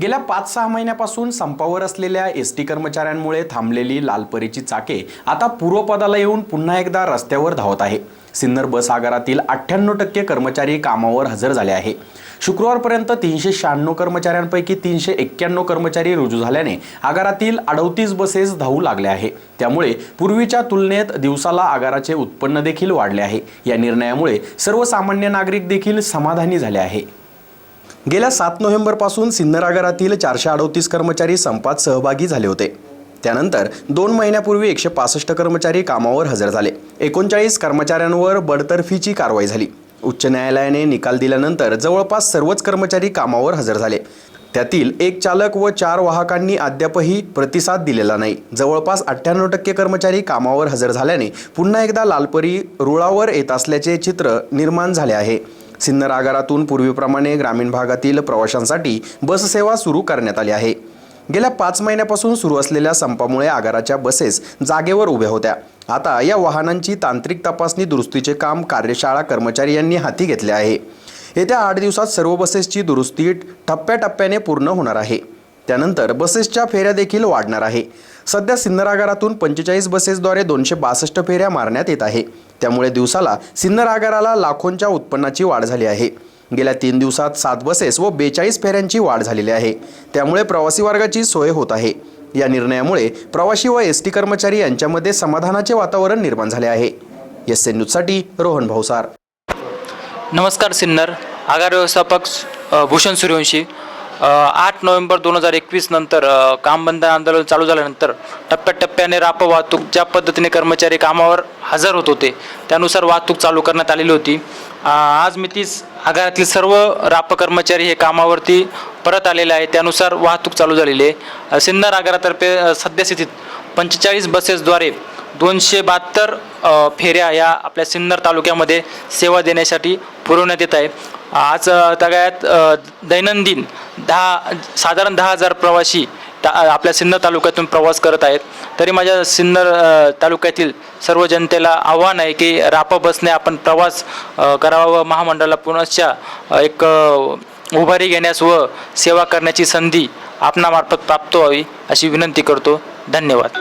गेल्या पाच सहा महिन्यापासून संपावर असलेल्या एस टी कर्मचाऱ्यांमुळे थांबलेली लालपरीची चाके आता पूर्वपदाला येऊन पुन्हा एकदा रस्त्यावर धावत आहे. सिन्नर बस आगारातील अठ्ठ्याण्णव टक्के कर्मचारी कामावर हजर झाले आहे. शुक्रवारपर्यंत तीनशे शहाण्णव कर्मचाऱ्यांपैकी तीनशे एक्क्याण्णव कर्मचारी रुजू झाल्याने आगारातील अडतीस बसेस धावू लागल्या आहे. त्यामुळे पूर्वीच्या तुलनेत दिवसाला आगाराचे उत्पन्न देखील वाढले आहे. या निर्णयामुळे सर्वसामान्य नागरिक देखील समाधानी झाले आहे. गेल्या सात नोव्हेंबरपासून सिन्नर आगारातील चारशे अडतीस कर्मचारी संपात सहभागी झाले होते. त्यानंतर दोन महिन्यापूर्वी एकशे पासष्ट कर्मचारी कामावर हजर झाले. एकोणचाळीस कर्मचाऱ्यांवर बडतर्फीची कारवाई झाली. उच्च न्यायालयाने निकाल दिल्यानंतर जवळपास सर्वच कर्मचारी कामावर हजर झाले. त्यातील एक चालक व चार वाहकांनी अद्यापही प्रतिसाद दिलेला नाही. जवळपास अठ्ठ्याण्णव टक्के कर्मचारी कामावर हजर झाल्याने पुन्हा एकदा लालपरी रुळावर येत असल्याचे चित्र निर्माण झाले आहे. सिन्नर आगारातून पूर्वीप्रमाणे ग्रामीण भागातील प्रवाशांसाठी बससेवा सुरू करण्यात आली आहे. गेल्या पाच महिन्यापासून सुरू असलेल्या संपामुळे आगाराच्या बसेस जागेवर उभ्या होत्या. आता या वाहनांची तांत्रिक तपासणी दुरुस्तीचे काम कार्यशाळा कर्मचारी यांनी हाती घेतले आहे. येत्या आठ दिवसात सर्व बसेसची दुरुस्ती टप्प्याटप्प्याने पूर्ण होणार आहे. त्यानंतर बसेसच्या फेऱ्या देखील वाढणार आहे. सध्या सिन्नर आगारातून पंचेचाळीस बसेसद्वारे दोनशे बासष्ट फेऱ्या मारण्यात येत आहे. त्यामुळे दिवसाला सिन्नर आगाराला लाखोंच्या उत्पन्नाची वाढ झाली आहे. गेल्या तीन दिवसात सात बसेस व बेचाळीस फेऱ्यांची वाढ झालेली आहे. त्यामुळे प्रवासी वर्गाची सोय होत आहे. या निर्णयामुळे प्रवासी व एस टी कर्मचारी यांच्यामध्ये समाधानाचे वातावरण निर्माण झाले आहे. एस एन न्यूजसाठी रोहन भाऊसार. नमस्कार सिन्नर. आगार व्यवस्थापक भूषण सूर्यवंशी. आठ नोव्हेंबर दोन हजार एकवीस नंतर काम बंद आंदोलन चालू झाल्यानंतर टप्प्याटप्प्याने राप वाहतूक ज्या पद्धतीने कर्मचारी कामावर हजर होत होते त्यानुसार वाहतूक चालू करण्यात आलेली होती. आज मी तीस आगारातील सर्व राप कर्मचारी हे कामावरती परत आलेले आहे त्यानुसार वाहतूक चालू झालेली आहे. सिन्नर आगारातर्फे सद्यस्थितीत पंचेचाळीस बसेसद्वारे दोनशे बहात्तर फेऱ्या या आपल्या सिन्नर तालुक्यामध्ये सेवा देण्यासाठी पुरवण्यात येत आहे. आज तगाळ्यात तगायत दैनंदिन दहा साधारण दहा हजार प्रवासी ता आपल्या सिन्नर तालुक्यातून प्रवास करत आहेत. तरी माझ्या सिन्नर तालुक्यातील सर्व जनतेला आव्हान आहे की रापा बसने आपण प्रवास करावा व महामंडळाला पुनश्च एक उभारी घेण्यास व सेवा करण्याची संधी आपणामार्फत प्राप्त व्हावी अशी विनंती करतो. धन्यवाद.